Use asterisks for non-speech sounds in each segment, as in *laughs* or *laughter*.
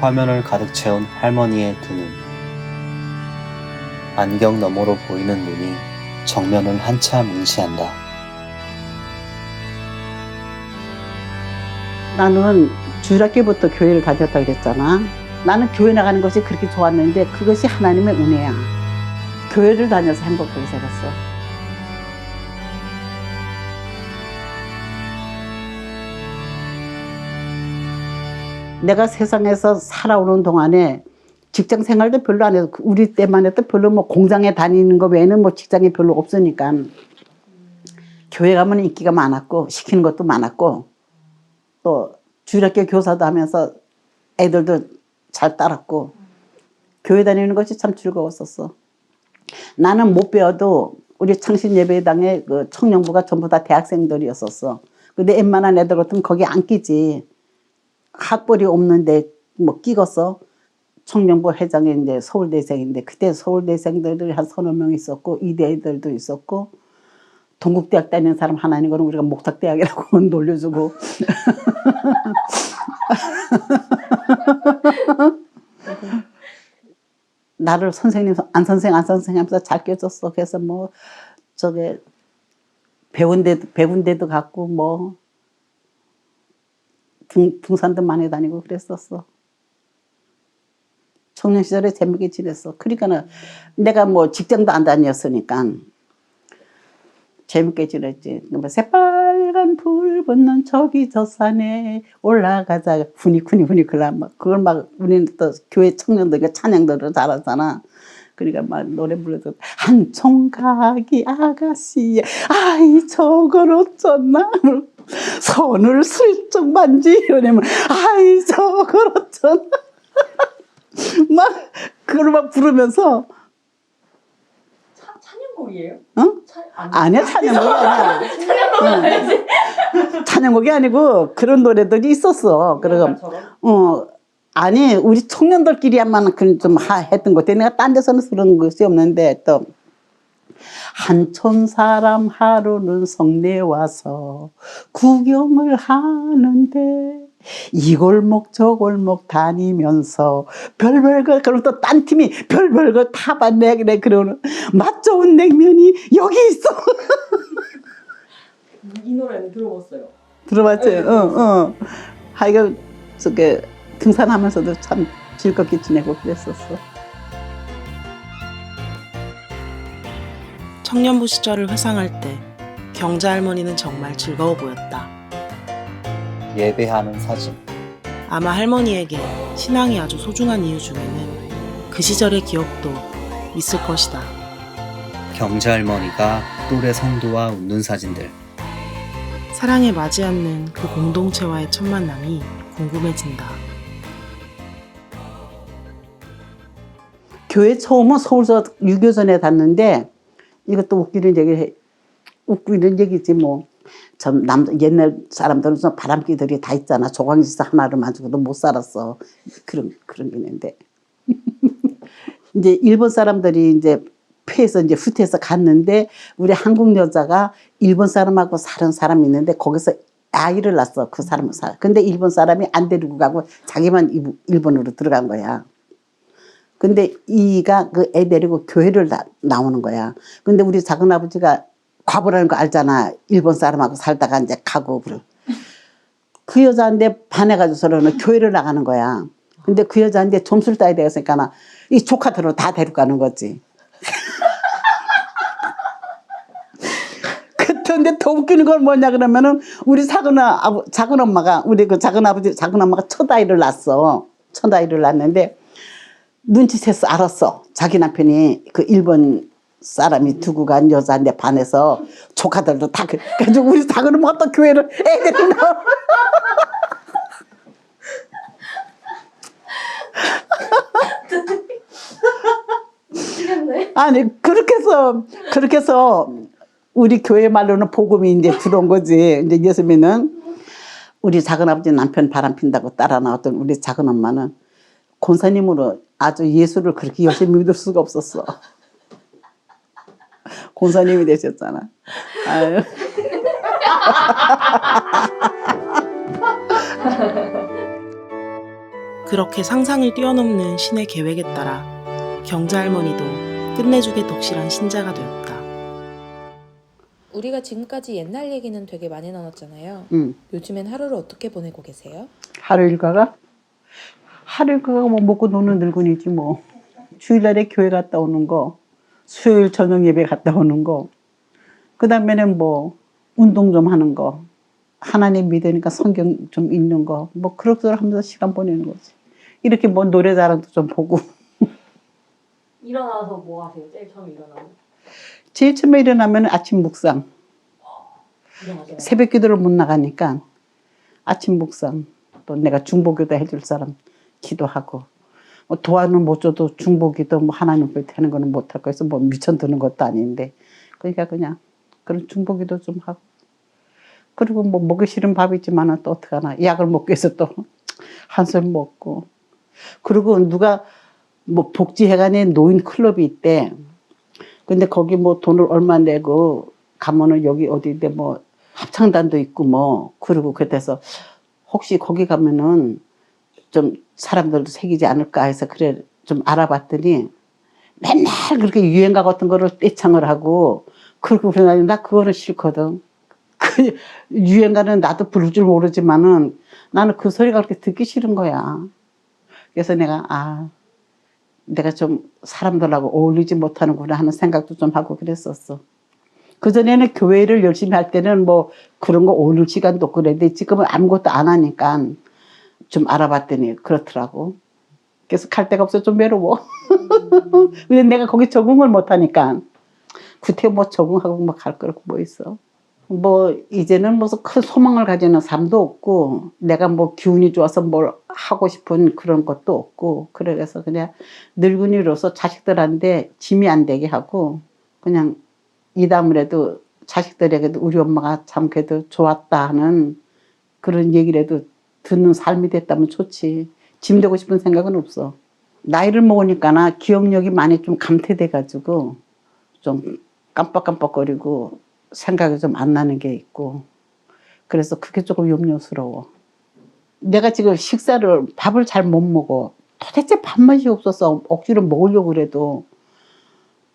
화면을 가득 채운 할머니의 두 눈. 안경 너머로 보이는 눈이 정면을 한참 응시한다. 나는 주일학교부터 교회를 다녔다 그랬잖아. 나는 교회 나가는 것이 그렇게 좋았는데 그것이 하나님의 은혜야. 교회를 다녀서 행복하게 살았어. 내가 세상에서 살아오는 동안에 직장 생활도 별로 안 해도 우리 때만 해도 별로 뭐 공장에 다니는 거 외에는 뭐 직장이 별로 없으니까 교회 가면 인기가 많았고 시키는 것도 많았고 또 주일학교 교사도 하면서 애들도 잘 따랐고 교회 다니는 것이 참 즐거웠었어. 나는 못 배워도 우리 창신 예배당의 그 청년부가 전부 다 대학생들이었었어. 근데 웬만한 애들 같으면 거기 안 끼지. 학벌이 없는데 뭐 끼겠어. 청년부 회장이 이제 서울대생인데 그때 서울대생들이 한 서너 명 있었고 이대 애들도 있었고 동국대학 다니는 사람 하나 있는 거는 우리가 목탁대학이라고 *laughs* 놀려주고 *laughs* 나를 선생님 안 선생 안 선생 하면서 잘 껴줬어 그래서 뭐 저게 배운 데도 배운 데도 갔고 뭐 등, 등산도 많이 다니고 그랬었어 청년 시절에 재밌게 지냈어 그러니까는 내가 뭐 직장도 안 다녔으니까 재밌게 지냈지. 뭐 새빨간 불 붙는 저기 저 산에 올라가자. 후니 후니 그걸 막 그걸 막 우리는 또 교회 청년들 찬양들을 잘하잖아. 그러니까 막 노래 불러도 한 총각이 아가씨 아이 저걸 어쩌나 손을 슬쩍 만지 이러면 아이 저걸 어쩌나 *laughs* 막 그걸 막 부르면서 차, 찬양곡이에요? 응? 차, 아니, 아니야 찬양곡이 아니야 *laughs* 찬양곡 찬양곡이 아니고 그런 노래들이 있었어. 그래서 어 아니 우리 청년들끼리야만 그좀 했던 것 같아. 내가 딴 데서는 그런 것이 없는데 또 한촌 사람 하루는 성내 와서 구경을 하는데 이 골목 저 골목 다니면서 별별 거 그럼 또 딴 팀이 별별 거 타봤네 그래 그러는 맛 좋은 냉면이 여기 있어 *laughs* 이 노래는 들어봤어요. 들어봤지? 네, 어, 어. 하여간 저게 등산하면서도 참 즐겁게 지내고 그랬었어. 청년부 시절을 회상할 때 경자 할머니는 정말 즐거워 보였다. 예배하는 사진. 아마 할머니에게 신앙이 아주 소중한 이유 중에는 그 시절의 기억도 있을 것이다. 경자 할머니가 또래 성도와 웃는 사진들. 사랑에 맞지 않는 그 공동체와의 첫 만남이 궁금해진다. 교회 처음은 서울서 유교전에 갔는데 이것도 웃기는 얘기 웃기는 얘기지 뭐. 참 남 옛날 사람들은 좀 바람기들이 다 있잖아. 조광지사 하나를 만지고도 못 살았어. 그런 그런 게 있는데 *laughs* 이제 일본 사람들이 이제 폐해서 이제 후퇴해서 갔는데 우리 한국 여자가 일본 사람하고 사는 사람이 있는데 거기서 아이를 낳았어. 그 사람은 살. 근데 일본 사람이 안 데리고 가고 자기만 일- 일본으로 들어간 거야. 근데 이가 그 애 데리고 교회를 나, 나오는 거야. 근데 우리 작은 아버지가 과부라는 거 알잖아. 일본 사람하고 살다가 이제 가고 그래. 그 여자한테 반해가지고서는 교회를 나가는 거야. 근데 그 여자한테 점수를 따야 되겠으니까 이 조카들을 다 데려가는 거지. *laughs* 그런데 더 웃기는 건 뭐냐 그러면은 우리 작은 아버 작은 엄마가 우리 그 작은 아버지 작은 엄마가 첫 아이를 낳았어. 첫 아이를 낳았는데 눈치챘어 알았어. 자기 남편이 그 일본 사람이 두고 간 여자한테 반해서 조카들도 다 그- 그래가지고 우리 작은 엄마가 또 교회를 애들이. 미치겠네. 아니 그렇게 해서 그렇게 해서 우리 교회 말로는 복음이 이제 들어온 거지. 이제 예수님은 우리 작은 아버지 남편 바람 핀다고 따라 나왔던 우리 작은 엄마는 권사님으로 아주 예수를 그렇게 열심히 믿을 수가 없었어. *laughs* 권사님이 되셨잖아. 아유. *laughs* 그렇게 상상을 뛰어넘는 신의 계획에 따라 경자 할머니도 끝내주게 독실한 신자가 되었다. 우리가 지금까지 옛날 얘기는 되게 많이 나눴잖아요. 응. 요즘엔 하루를 어떻게 보내고 계세요? 하루 일과가? 하루 일과가 뭐 먹고 노는 늙은이지 뭐. 주일날에 교회 갔다 오는 거, 수요일 저녁 예배 갔다 오는 거, 그 다음에는 뭐 운동 좀 하는 거, 하나님 믿으니까 성경 좀 읽는 거, 뭐 그럭저럭 하면서 시간 보내는 거지. 이렇게 뭐 노래 자랑도 좀 보고. *laughs* 일어나서 뭐 하세요? 제일 처음 일어나면 제일 처음에 일어나면 아침 묵상. 일어나세요. 새벽 기도를 못 나가니까 아침 묵상 또 내가 중보기도 해줄 사람 기도하고 뭐 도와는 못 줘도 중보기도 뭐 하나님 볼 하는 거는 못할 거해서 뭐 미천 드는 것도 아닌데. 그러니까 그냥 그런 중보기도 좀 하고. 그리고 뭐 먹기 싫은 밥이지만은 또 어떡하나. 약을 먹기 위해서 또 *laughs* 한술 먹고. 그리고 누가 뭐 복지회관에 노인 클럽이 있대. 근데 거기 뭐 돈을 얼마 내고 가면은 여기 어디인데 뭐 합창단도 있고 뭐. 그리고 그래서 혹시 거기 가면은 좀 사람들도 새기지 않을까 해서 그래 좀 알아봤더니 맨날 그렇게 유행가 같은 거를 떼창을 하고 그리고 그러나 나 그거는 싫거든. *laughs* 그 유행가는 나도 부를 줄 모르지만은 나는 그 소리가 그렇게 듣기 싫은 거야. 그래서 내가 아 내가 좀 사람들하고 어울리지 못하는구나 하는 생각도 좀 하고 그랬었어. 그전에는 교회를 열심히 할 때는 뭐 그런 거 어울릴 시간도 없고 그랬는데 지금은 아무것도 안 하니까 좀 알아봤더니 그렇더라고. 그래서 갈 데가 없어 좀 외로워. *laughs* 근데 내가 거기 적응을 못 하니까 구태 뭐 적응하고 뭐갈 거라고 뭐 있어. 뭐 이제는 무슨 큰 소망을 가지는 삶도 없고 내가 뭐 기운이 좋아서 뭘 하고 싶은 그런 것도 없고 그래서 그냥 늙은이로서 자식들한테 짐이 안 되게 하고 그냥 이다음이라도 자식들에게도 우리 엄마가 참 그래도 좋았다 하는 그런 얘기라도 듣는 삶이 됐다면 좋지. 짐 되고 싶은 생각은 없어. 나이를 먹으니까나 기억력이 많이 좀 감퇴돼가지고 좀 깜빡깜빡거리고 생각이 좀 안 나는 게 있고 그래서 그게 조금 염려스러워. 내가 지금 식사를 밥을 잘 못 먹어. 도대체 밥맛이 없어서 억지로 먹으려고 그래도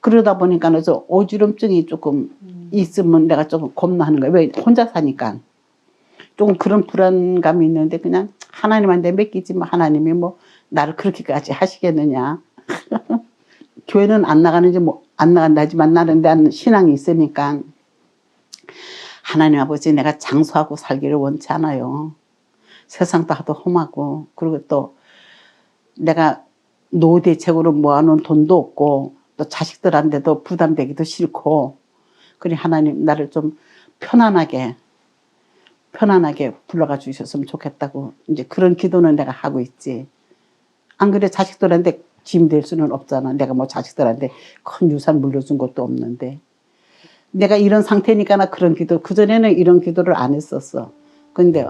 그러다 보니까는 저 어지럼증이 조금 있으면 내가 조금 겁나는 거야. 왜 혼자 사니까. 조금 그런 불안감이 있는데 그냥 하나님한테 맡기지 뭐 하나님이 뭐 나를 그렇게까지 하시겠느냐. *laughs* 교회는 안 나가는지 뭐 안 나간다 하지만 나는 나는 신앙이 있으니까 하나님 아버지 내가 장수하고 살기를 원치 않아요. 세상도 하도 험하고 그리고 또 내가 노후 대책으로 모아놓은 돈도 없고 또 자식들한테도 부담되기도 싫고 그래 하나님 나를 좀 편안하게 편안하게 불러가 주셨으면 좋겠다고 이제 그런 기도는 내가 하고 있지. 안 그래 자식들한테 짐 될 수는 없잖아. 내가 뭐 자식들한테 큰 유산 물려준 것도 없는데. 내가 이런 상태니까 나 그런 기도, 그전에는 이런 기도를 안 했었어. 근데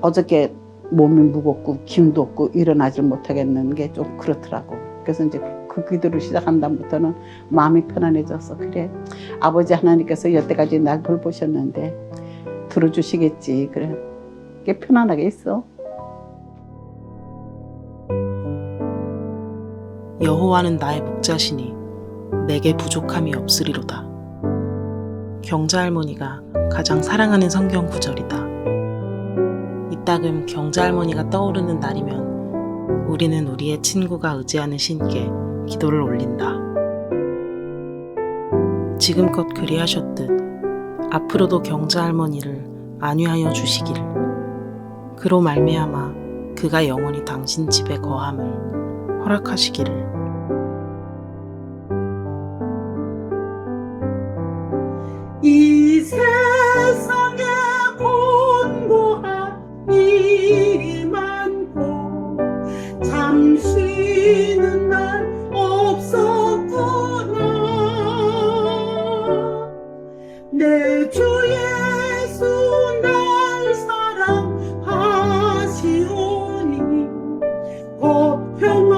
어저께 몸이 무겁고 힘도 없고 일어나질 못하겠는 게 좀 그렇더라고. 그래서 이제 그 기도를 시작한 다음부터는 마음이 편안해졌어. 그래. 아버지 하나님께서 여태까지 날 돌보셨는데 들어주시겠지. 그래. 꽤 편안하게 있어. 여호와는 나의 목자시니 내게 부족함이 없으리로다. 경자 할머니가 가장 사랑하는 성경 구절이다. 이따금 경자 할머니가 떠오르는 날이면 우리는 우리의 친구가 의지하는 신께 기도를 올린다. 지금껏 그리하셨듯 앞으로도 경자 할머니를 안위하여 주시기를. 그로 말미암아 그가 영원히 당신 집에 거함을 허락하시기를. Hello.